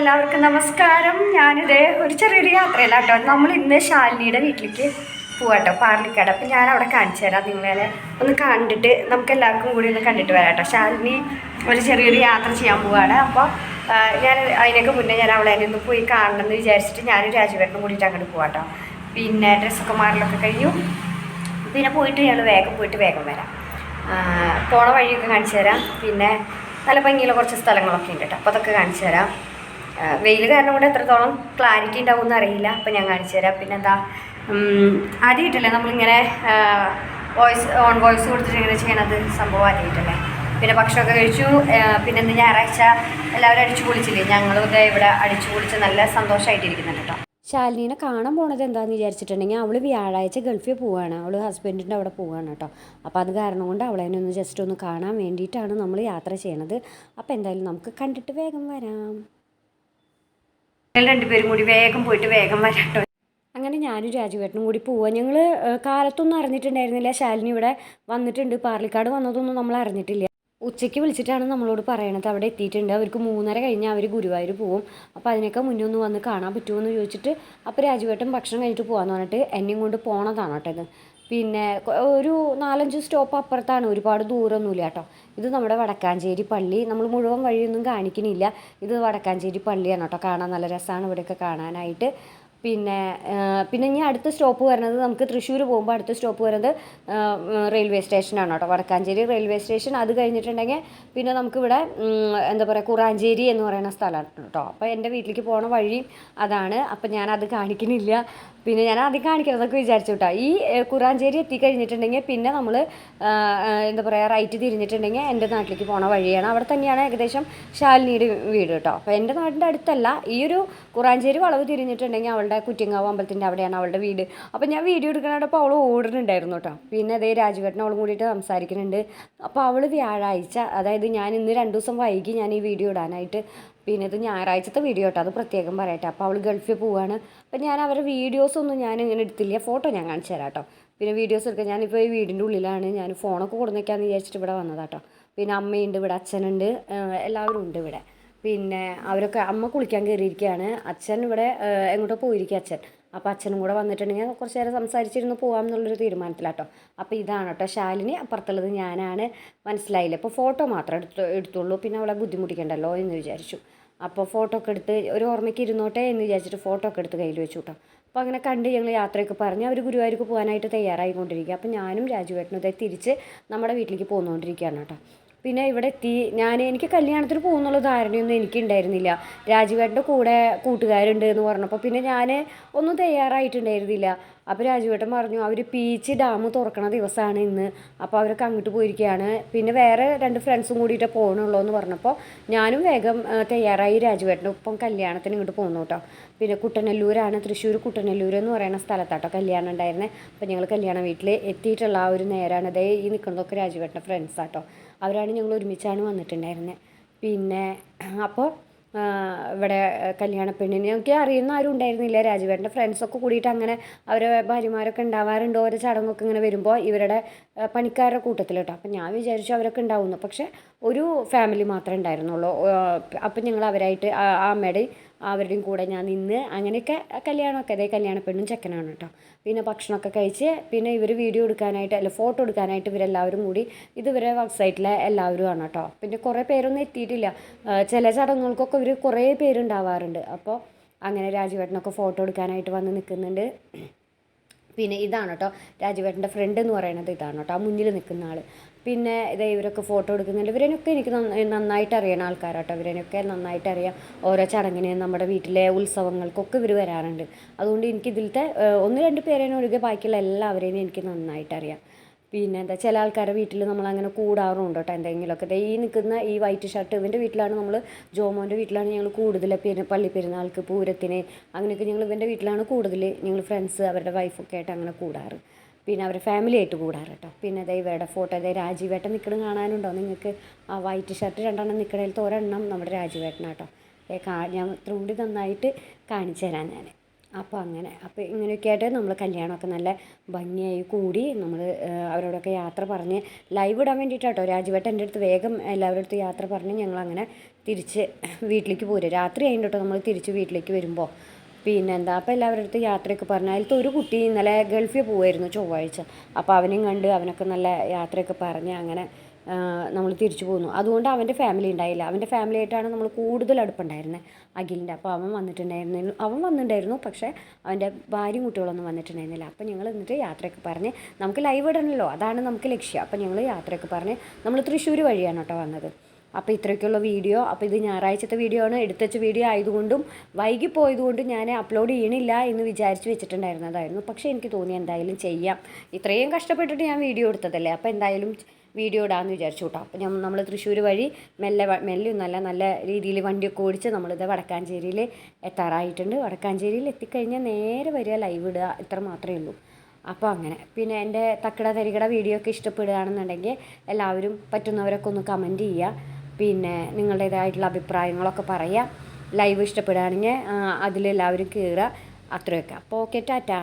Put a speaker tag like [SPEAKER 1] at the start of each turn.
[SPEAKER 1] എല്ലാവർക്കും നമസ്കാരം. ഞാനിത് ഒരു ചെറിയൊരു യാത്രയല്ല കേട്ടോ. നമ്മൾ ഇന്ന് ശാലിനിയുടെ വീട്ടിലേക്ക് പോവാട്ടോ പാർലിക്കാട്. അപ്പം ഞാൻ അവിടെ കാണിച്ചു തരാം. നിങ്ങളെ ഒന്ന് കണ്ടിട്ട് നമുക്ക് എല്ലാവർക്കും കൂടി ഒന്ന് കണ്ടിട്ട് വരാം കേട്ടോ. ശാലിനി ഒരു ചെറിയൊരു യാത്ര ചെയ്യാൻ പോവാണ്. അപ്പോൾ ഞാൻ അതിനൊക്കെ മുന്നേ ഞാൻ അവളെ ഒന്ന് പോയി കാണണം എന്ന് വിചാരിച്ചിട്ട് ഞാനും രാജുവേട്ടനും കൂടിയിട്ട് അങ്ങോട്ട് പോവാട്ടോ പിന്നെ ഡ്രസ്സൊക്കെ മാറലൊക്കെ കഴിഞ്ഞു. പിന്നെ പോയിട്ട് ഞങ്ങൾ വേഗം പോയിട്ട് വേഗം വരാം. പോണ വഴിയൊക്കെ കാണിച്ചു തരാം. പിന്നെ നല്ല ഭംഗിയുള്ള കുറച്ച് സ്ഥലങ്ങളൊക്കെ ഉണ്ട് കേട്ടോ. അപ്പോൾ അതൊക്കെ കാണിച്ചു തരാം. വെയിൽ കാരണം കൊണ്ട് എത്രത്തോളം ക്ലാരിറ്റി ഉണ്ടാവുമെന്ന് അറിയില്ല. അപ്പം ഞാൻ കാണിച്ചു തരാം. പിന്നെ എന്താ ആദ്യമായിട്ടല്ലേ നമ്മളിങ്ങനെ വോയിസ് ഓൺ വോയിസ് കൊടുത്തിട്ട് ഇങ്ങനെ ചെയ്യണത് സംഭവം ആദ്യമായിട്ടല്ലേ പിന്നെ ഭക്ഷണമൊക്കെ കഴിച്ചു. പിന്നെ ഇന്ന് ഞായറാഴ്ച എല്ലാവരും അടിച്ചു പൊളിച്ചില്ലേ? ഞങ്ങളും ഇതേ ഇവിടെ അടിച്ചു പൊളിച്ച് നല്ല സന്തോഷമായിട്ടിരിക്കുന്നുണ്ട് കേട്ടോ
[SPEAKER 2] ശാലിനെ കാണാൻ പോണത് എന്താണെന്ന് വിചാരിച്ചിട്ടുണ്ടെങ്കിൽ അവൾ വ്യാഴാഴ്ച ഗൾഫിൽ പോവാണ്. അവൾ ഹസ്ബൻഡിന്റെ അവിടെ പോവാണ് കേട്ടോ അപ്പോൾ അത് കാരണം കൊണ്ട് അവളെ ഒന്ന് ജസ്റ്റ് ഒന്ന് കാണാൻ വേണ്ടിയിട്ടാണ് നമ്മൾ യാത്ര ചെയ്യണത്. അപ്പോൾ എന്തായാലും നമുക്ക് കണ്ടിട്ട് വേഗം വരാം.
[SPEAKER 1] രണ്ടുപേരും കൂടി വേഗം പോയിട്ട് വേഗം വരാട്ടോ.
[SPEAKER 2] അങ്ങനെ ഞാനും രാജുവേട്ടനും കൂടി പോവാ. ഞങ്ങൾ കാലത്തൊന്നും അറിഞ്ഞിട്ടുണ്ടായിരുന്നില്ല. ശാലിനി ഇവിടെ വന്നിട്ടുണ്ട്. പാർലിക്കാട് വന്നതൊന്നും നമ്മൾ അറിഞ്ഞിട്ടില്ല. ഉച്ചയ്ക്ക് വിളിച്ചിട്ടാണ് നമ്മളോട് പറയണത്. അവിടെ എത്തിയിട്ടുണ്ട്. അവർക്ക് മൂന്നര കഴിഞ്ഞാൽ അവർ ഗുരുവായൂർ പോവും. അപ്പോൾ അതിനൊക്കെ മുന്നേ ഒന്ന് വന്ന് കാണാൻ പറ്റുമോ എന്ന് ചോദിച്ചിട്ട് അപ്പോൾ രാജുവേട്ടൻ ഭക്ഷണം കഴിഞ്ഞിട്ട് പോകാമെന്ന് പറഞ്ഞിട്ട് എന്നെയും കൊണ്ട് പോണതാണ് കേട്ടോ ഇത് പിന്നെ ഒരു നാലഞ്ച് സ്റ്റോപ്പ് അപ്പുറത്താണ് ഒരുപാട് ദൂരമൊന്നുമില്ല കേട്ടോ. ഇത് നമ്മുടെ വടക്കാഞ്ചേരി പള്ളി. നമ്മൾ മുഴുവൻ വഴിയൊന്നും കാണിക്കണില്ല. ഇത് വടക്കാഞ്ചേരി പള്ളിയാണ് കേട്ടോ. കാണാൻ നല്ല രസമാണ് ഇവിടെയൊക്കെ കാണാനായിട്ട്. പിന്നെ പിന്നെ ഇനി അടുത്ത സ്റ്റോപ്പ് വരുന്നത് നമുക്ക് തൃശ്ശൂർ പോകുമ്പോൾ അടുത്ത സ്റ്റോപ്പ് വരുന്നത് റെയിൽവേ സ്റ്റേഷനാണ് കേട്ടോ. Vadakkanchery railway station. അത് കഴിഞ്ഞിട്ടുണ്ടെങ്കിൽ പിന്നെ നമുക്കിവിടെ എന്താ പറയുക കുറാഞ്ചേരി എന്ന് പറയുന്ന സ്ഥലമാണ് കേട്ടോ. അപ്പോൾ എന്റെ വീട്ടിലേക്ക് പോണ വഴി അതാണ്. അപ്പം ഞാനത് കാണിക്കുന്നില്ല. പിന്നെ ഞാൻ ആദ്യം കാണിക്കണമെന്നൊക്കെ വിചാരിച്ചു കേട്ടോ. ഈ കുറാഞ്ചേരി എത്തിക്കഴിഞ്ഞിട്ടുണ്ടെങ്കിൽ പിന്നെ നമ്മൾ എന്താ പറയുക റൈറ്റ് തിരിഞ്ഞിട്ടുണ്ടെങ്കിൽ എന്റെ നാട്ടിലേക്ക് പോണ വഴിയാണ്. അവിടെ തന്നെയാണ് ഏകദേശം ശാലിനിയുടെ വീട് കേട്ടോ. അപ്പോൾ എന്റെ നാടിന്റെ അടുത്തല്ല. ഈ ഒരു കുറാഞ്ചേരി വളവ് തിരിഞ്ഞിട്ടുണ്ടെങ്കിൽ അവളുടെ കുറ്റിങ്ങാവ് അമ്പലത്തിന്റെ അവിടെയാണ് അവളുടെ വീട്. അപ്പോൾ ഞാൻ വീഡിയോ എടുക്കണപ്പോൾ അവൾ ഓടുന്നുണ്ടായിരുന്നു കേട്ടോ. പിന്നെ അതേ രാജുവേട്ടൻ അവളും കൂടിയിട്ട് സംസാരിക്കുന്നുണ്ട്. അപ്പോൾ അവൾ വ്യാഴാഴ്ച അതായത് ഞാൻ ഇന്ന് രണ്ട് ദിവസം വൈകി ഞാൻ ഈ വീഡിയോ ഇടാനായിട്ട്. പിന്നെ ഇത് ഞായറാഴ്ചത്തെ വീഡിയോ കേട്ടോ അത് പ്രത്യേകം പറയട്ടെ. അപ്പോൾ അവൾ ഗൾഫിൽ പോവുകയാണ് അപ്പം ഞാൻ അവരുടെ വീഡിയോസൊന്നും ഞാൻ ഇങ്ങനെ എടുത്തില്ല. ഫോട്ടോ ഞാൻ കാണിച്ചു തരാം കേട്ടോ. പിന്നെ വീഡിയോസ് എടുക്കാൻ ഞാനിപ്പോൾ ഈ വീടിന്റെ ഉള്ളിലാണ്. ഞാൻ ഫോണൊക്കെ കൊടുന്നേക്കാന്ന് വിചാരിച്ചിട്ട് ഇവിടെ വന്നതാട്ടോ പിന്നെ അമ്മയുണ്ട് ഇവിടെ അച്ഛനുണ്ട് എല്ലാവരും ഉണ്ട് ഇവിടെ. പിന്നെ അവരൊക്കെ അമ്മ കുളിക്കാൻ കയറിയിരിക്കുകയാണ്. അച്ഛൻ ഇവിടെ എങ്ങോട്ടോ പോയിരിക്കുക അച്ഛൻ. അപ്പോൾ അച്ഛനും കൂടെ വന്നിട്ടുണ്ടെങ്കിൽ കുറച്ച് നേരം സംസാരിച്ചിരുന്ന് പോകാം എന്നുള്ളൊരു തീരുമാനത്തിലാട്ടോ. അപ്പോൾ ഇതാണ് കേട്ടോ ശാലിനി. അപ്പുറത്തുള്ളത് ഞാനാണ്. മനസ്സിലായില്ല. അപ്പോൾ ഫോട്ടോ മാത്രം എടുത്തു എടുത്തുള്ളൂ. പിന്നെ അവളെ ബുദ്ധിമുട്ടിക്കണ്ടല്ലോ എന്ന് വിചാരിച്ചു. അപ്പോൾ ഫോട്ടോ ഒക്കെ എടുത്ത് ഒരു ഓർമ്മയ്ക്ക് ഇരുന്നോട്ടെ എന്ന് വിചാരിച്ചിട്ട് ഫോട്ടോ ഒക്കെ എടുത്ത് കയ്യിൽ വെച്ചു കേട്ടോ അപ്പോൾ അങ്ങനെ കണ്ട് ഞങ്ങൾ യാത്രയൊക്കെ പറഞ്ഞ് അവർ ഗുരുവായൂർക്ക് പോകാനായിട്ട് തയ്യാറായിക്കൊണ്ടിരിക്കുക അപ്പോൾ ഞാനും രാജുവേട്ടനും ഇതേ തിരിച്ച് നമ്മുടെ വീട്ടിലേക്ക് പോന്നുകൊണ്ടിരിക്കുകയാണ് കേട്ടോ പിന്നെ ഇവിടെ എത്തി. ഞാൻ എനിക്ക് കല്യാണത്തിന് പോകുന്നുള്ള ധാരണയൊന്നും എനിക്കുണ്ടായിരുന്നില്ല. രാജുവേട്ടന്റെ കൂടെ കൂട്ടുകാരുണ്ട് എന്ന് പറഞ്ഞപ്പോൾ പിന്നെ ഞാൻ ഒന്നും തയ്യാറായിട്ടുണ്ടായിരുന്നില്ല. അപ്പോൾ രാജുവേട്ടൻ പറഞ്ഞു അവർ പീച്ച് ഡാം തുറക്കണ ദിവസമാണ് ഇന്ന്. അപ്പോൾ അവരൊക്കെ അങ്ങോട്ട് പോയിരിക്കുകയാണ്. പിന്നെ വേറെ രണ്ട് ഫ്രണ്ട്സും കൂടിയിട്ട് പോകണുള്ളൂ എന്ന് പറഞ്ഞപ്പോൾ ഞാനും വേഗം തയ്യാറായി രാജുവേട്ടന്റെ ഒപ്പം കല്യാണത്തിന് ഇങ്ങോട്ട് പോകുന്നു കേട്ടോ. പിന്നെ കുട്ടനല്ലൂരാണ് തൃശ്ശൂർ കുട്ടനല്ലൂർ എന്ന് പറയുന്ന സ്ഥലത്താട്ടോ കല്യാണം ഉണ്ടായിരുന്നത്. അപ്പോൾ ഞങ്ങൾ കല്യാണ വീട്ടിൽ എത്തിയിട്ടുള്ള ആ ഒരു നേരമാണ് അതേ ഈ നിൽക്കുന്നതൊക്കെ രാജുവേട്ടന്റെ ഫ്രണ്ട്സ് ആട്ടോ അവരാണ് ഞങ്ങൾ ഒരുമിച്ചാണ് വന്നിട്ടുണ്ടായിരുന്നത് പിന്നെ അപ്പോൾ ഇവിടെ കല്യാണ പെണ്ണിനെ ഞങ്ങൾക്ക് അറിയുന്ന ആരും ഉണ്ടായിരുന്നില്ല. രാജുവേട്ടന്റെ ഫ്രണ്ട്സൊക്കെ കൂടിയിട്ട് അങ്ങനെ അവരെ ഭാര്യമാരൊക്കെ ഉണ്ടാവാറുണ്ട്. ഓരോ ചടങ്ങൊക്കെ ഇങ്ങനെ വരുമ്പോൾ ഇവരുടെ പണിക്കാരുടെ കൂട്ടത്തിൽ കേട്ടോ അപ്പം ഞാൻ വിചാരിച്ചു അവരൊക്കെ ഉണ്ടാവുന്നു. പക്ഷേ ഒരു ഫാമിലി മാത്രമേ ഉണ്ടായിരുന്നുള്ളൂ. അപ്പം ഞങ്ങൾ അവരായിട്ട് ആ അമ്മയുടെയും അവരുടെയും കൂടെ ഞാൻ നിന്ന് അങ്ങനെയൊക്കെ കല്യാണമൊക്കെ അതേ കല്യാണ പെണ്ണും ചെക്കനാണ് കേട്ടോ പിന്നെ ഭക്ഷണമൊക്കെ കഴിച്ച് പിന്നെ ഇവർ വീഡിയോ എടുക്കാനായിട്ട് അല്ല ഫോട്ടോ എടുക്കാനായിട്ട് ഇവരെല്ലാവരും കൂടി ഇതുവരെ വെബ്സൈറ്റിലെ എല്ലാവരും ആണ് കേട്ടോ പിന്നെ കുറേ പേരൊന്നും എത്തിയിട്ടില്ല. ചില ചടങ്ങുകൾക്കൊക്കെ ഇവർ കുറേ പേരുണ്ടാവാറുണ്ട്. അപ്പോൾ അങ്ങനെ രാജുവേട്ടനൊക്കെ ഫോട്ടോ എടുക്കാനായിട്ട് വന്ന് നിൽക്കുന്നുണ്ട് പിന്നെ ഇതാണ് കേട്ടോ രാജുവേട്ടന്റെ ഫ്രണ്ട് എന്ന് പറയുന്നത് ഇതാണ് കേട്ടോ ആ മുന്നിൽ നിൽക്കുന്ന ആൾ പിന്നെ ഇതേ ഇവരൊക്കെ ഫോട്ടോ എടുക്കുന്നുണ്ട്. ഇവരനൊക്കെ എനിക്ക് നന്നായിട്ട് അറിയണ ആൾക്കാരാട്ടോ ഇവരനൊക്കെ നന്നായിട്ട് അറിയാം. ഓരോ ചടങ്ങിന് നമ്മുടെ വീട്ടിലെ ഉത്സവങ്ങൾക്കൊക്കെ ഇവർ വരാറുണ്ട്. അതുകൊണ്ട് എനിക്ക് ഇതിലത്തെ ഒന്ന് രണ്ട് പേരേനും ഒഴികെ ബാക്കിയുള്ള എല്ലാവരെയും എനിക്ക് നന്നായിട്ട് അറിയാം. പിന്നെ എന്താ ചില ആൾക്കാരുടെ വീട്ടിൽ നമ്മൾ അങ്ങനെ കൂടാറുണ്ട് കേട്ടോ എന്തെങ്കിലുമൊക്കെ. ഈ നിൽക്കുന്ന ഈ വൈറ്റ് ഷർട്ട് ഇവന്റെ വീട്ടിലാണ് നമ്മൾ ജോമോന്റെ വീട്ടിലാണ് ഞങ്ങൾ കൂടുതൽ പിന്നെ പള്ളി പെരുന്നാൾക്ക് പൂരത്തിന് അങ്ങനെയൊക്കെ ഞങ്ങൾ ഇവന്റെ വീട്ടിലാണ് കൂടുതൽ ഞങ്ങൾ ഫ്രണ്ട്സ് അവരുടെ വൈഫൊക്കെ ആയിട്ട് അങ്ങനെ കൂടാറ്. പിന്നെ അവരുടെ ഫാമിലി ആയിട്ട് കൂടാറ് കേട്ടോ. പിന്നെ അതേ ഇവരുടെ ഫോട്ടോ അതായത് രാജീവേട്ടൻ നിൽക്കണം കാണാനുണ്ടോ നിങ്ങൾക്ക്? ആ വൈറ്റ് ഷർട്ട് രണ്ടെണ്ണം നിൽക്കണേലത്തെ ഒരെണ്ണം നമ്മുടെ രാജീവേട്ടനാട്ടോ ഞാൻ ത്രൂണ്ടി നന്നായിട്ട് കാണിച്ചു തരാം ഞാൻ അപ്പോൾ അങ്ങനെ അപ്പോൾ ഇങ്ങനെയൊക്കെ ആയിട്ട് നമ്മൾ കല്യാണമൊക്കെ നല്ല ഭംഗിയായി കൂടി നമ്മൾ അവരോടൊക്കെ യാത്ര പറഞ്ഞ് ലൈവ് ഇടാൻ വേണ്ടിയിട്ടാട്ടോ. രാജുവേട്ടൻ എന്റെ അടുത്ത് വേഗം എല്ലാവരുടെ അടുത്ത് യാത്ര പറഞ്ഞ് ഞങ്ങളങ്ങനെ തിരിച്ച് വീട്ടിലേക്ക് പോരുക രാത്രി കഴിഞ്ഞിട്ട് കേട്ടോ നമ്മൾ തിരിച്ച് വീട്ടിലേക്ക് വരുമ്പോൾ പിന്നെ എന്താ അപ്പോൾ എല്ലാവരുടെ അടുത്ത് യാത്രയൊക്കെ പറഞ്ഞു. അതിലത്തെ ഒരു കുട്ടി ഇന്നലെ ഗൾഫിൽ പോവായിരുന്നു ചൊവ്വാഴ്ച. അപ്പോൾ അവനെയും കണ്ട് അവനൊക്കെ നല്ല യാത്രയൊക്കെ പറഞ്ഞ് അങ്ങനെ നമ്മൾ തിരിച്ചു പോന്നു. അതുകൊണ്ട് അവന്റെ ഫാമിലി ഉണ്ടായില്ല. അവന്റെ ഫാമിലി ആയിട്ടാണ് നമ്മൾ കൂടുതൽ അടുപ്പുണ്ടായിരുന്നത് അഖിലിന്റെ അപ്പോൾ അവൻ വന്നിട്ടുണ്ടായിരുന്നു. അവൻ വന്നിട്ടുണ്ടായിരുന്നു പക്ഷേ അവന്റെ ഭാര്യയും കുട്ടികളൊന്നും വന്നിട്ടുണ്ടായിരുന്നില്ല. അപ്പോൾ ഞങ്ങൾ എന്നിട്ട് യാത്രയൊക്കെ പറഞ്ഞ് നമുക്ക് ലൈവ് ഇടണമല്ലോ അതാണ് നമുക്ക് ലക്ഷ്യം. അപ്പോൾ ഞങ്ങൾ യാത്രയൊക്കെ പറഞ്ഞ് നമ്മൾ തൃശ്ശൂർ വഴിയാണ് കേട്ടോ വന്നത്. അപ്പോൾ ഇത്രയ്ക്കുള്ള വീഡിയോ അപ്പോൾ ഇത് ഞായറാഴ്ചത്തെ വീഡിയോ ആണ്. എടുത്തുവെച്ച വീഡിയോ ആയതുകൊണ്ടും വൈകി പോയതുകൊണ്ടും ഞാൻ അപ്ലോഡ് ചെയ്യണില്ല എന്ന് വിചാരിച്ച് വെച്ചിട്ടുണ്ടായിരുന്നതായിരുന്നു. പക്ഷേ എനിക്ക് തോന്നി എന്തായാലും ചെയ്യാം. ഇത്രയും കഷ്ടപ്പെട്ടിട്ട് ഞാൻ വീഡിയോ എടുത്തതല്ലേ. അപ്പോൾ എന്തായാലും വീഡിയോ ഇടാമെന്ന് വിചാരിച്ചു കേട്ടോ അപ്പോൾ ഞാൻ നമ്മൾ തൃശ്ശൂർ വഴി മെല്ലെ മെല്ലെ നല്ല നല്ല രീതിയിൽ വണ്ടിയൊക്കെ ഓടിച്ച് നമ്മളിത് വടക്കാഞ്ചേരിയിൽ എത്താറായിട്ടുണ്ട്. വടക്കാഞ്ചേരിയിൽ എത്തിക്കഴിഞ്ഞാൽ നേരെ വരിക ലൈവ് ഇടുക ഇത്ര മാത്രമേ ഉള്ളൂ. അപ്പോൾ അങ്ങനെ. പിന്നെ എന്റെ തക്കട തരികട വീഡിയോ ഒക്കെ ഇഷ്ടപ്പെടുകയാണെന്നുണ്ടെങ്കിൽ എല്ലാവരും പറ്റുന്നവരൊക്കെ ഒന്ന് കമന്റ് ചെയ്യുക. പിന്നെ നിങ്ങളുടേതായിട്ടുള്ള അഭിപ്രായങ്ങളൊക്കെ പറയുക. ലൈവ് ഇഷ്ടപ്പെടുകയാണെങ്കിൽ അതിലെല്ലാവരും കയറുക അത്രയൊക്കെ. അപ്പോൾ ഓക്കെ ടാറ്റാ.